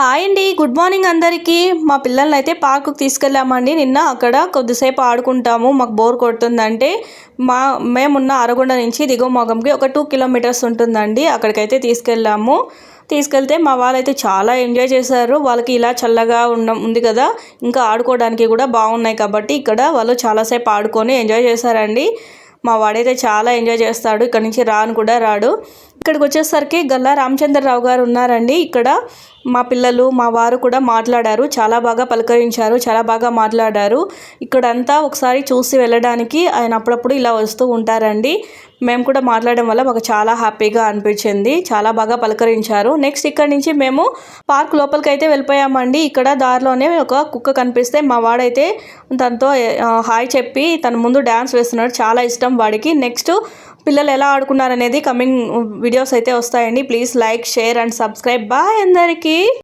Hi అండి. Good morning అందరికీ. మా పిల్లల్ని అయితే పార్కుకి తీసుకెళ్ళామండి. నిన్న అక్కడ కొద్దిసేపు ఆడుకుంటాము. మాకు బోర్ కొడుతుందంటే మా మేమున్న అరగొండ నుంచి దిగువ మొగంకి ఒక టూ కిలోమీటర్స్ ఉంటుందండి. అక్కడికైతే తీసుకెళ్ళాము. తీసుకెళ్తే మా వాళ్ళైతే చాలా ఎంజాయ్ చేశారు. వాళ్ళకి ఇలా చల్లగా ఉన్న ఉంది కదా. ఇంకా ఆడుకోవడానికి కూడా బాగున్నాయి కాబట్టి ఇక్కడ వాళ్ళు చాలాసేపు ఆడుకొని ఎంజాయ్ చేశారండి. మా వాడైతే చాలా ఎంజాయ్ చేస్తాడు. ఇక్కడ నుంచి రాను కూడా రాడు. ఇక్కడికి వచ్చేసరికి గల్లా రామచంద్రరావు గారు ఉన్నారండి. ఇక్కడ మా పిల్లలు మా వారు కూడా మాట్లాడారు. చాలా బాగా పలకరించారు. చాలా బాగా మాట్లాడారు. ఇక్కడంతా ఒకసారి చూసి వెళ్ళడానికి ఆయన అప్పుడప్పుడు ఇలా వస్తూ ఉంటారండి. మేము కూడా మాట్లాడడం వల్ల మాకు చాలా హ్యాపీగా అనిపించింది. చాలా బాగా పలకరించారు. నెక్స్ట్ ఇక్కడ నుంచి మేము పార్క్ లోపలికి అయితే వెళ్ళిపోయామండి. ఇక్కడ దారిలోనే ఒక కుక్క కనిపిస్తే మా వాడైతే తనతో హాయ్ చెప్పి తన ముందు డ్యాన్స్ వేస్తున్నాడు. చాలా ఇష్టం వాడికి. నెక్స్ట్ పిల్లలు ఎలా ఆడుకున్నారనేది కమింగ్ వీడియోస్ అయితే వస్తాయండి. Please like share and subscribe. Bye అందరికీ.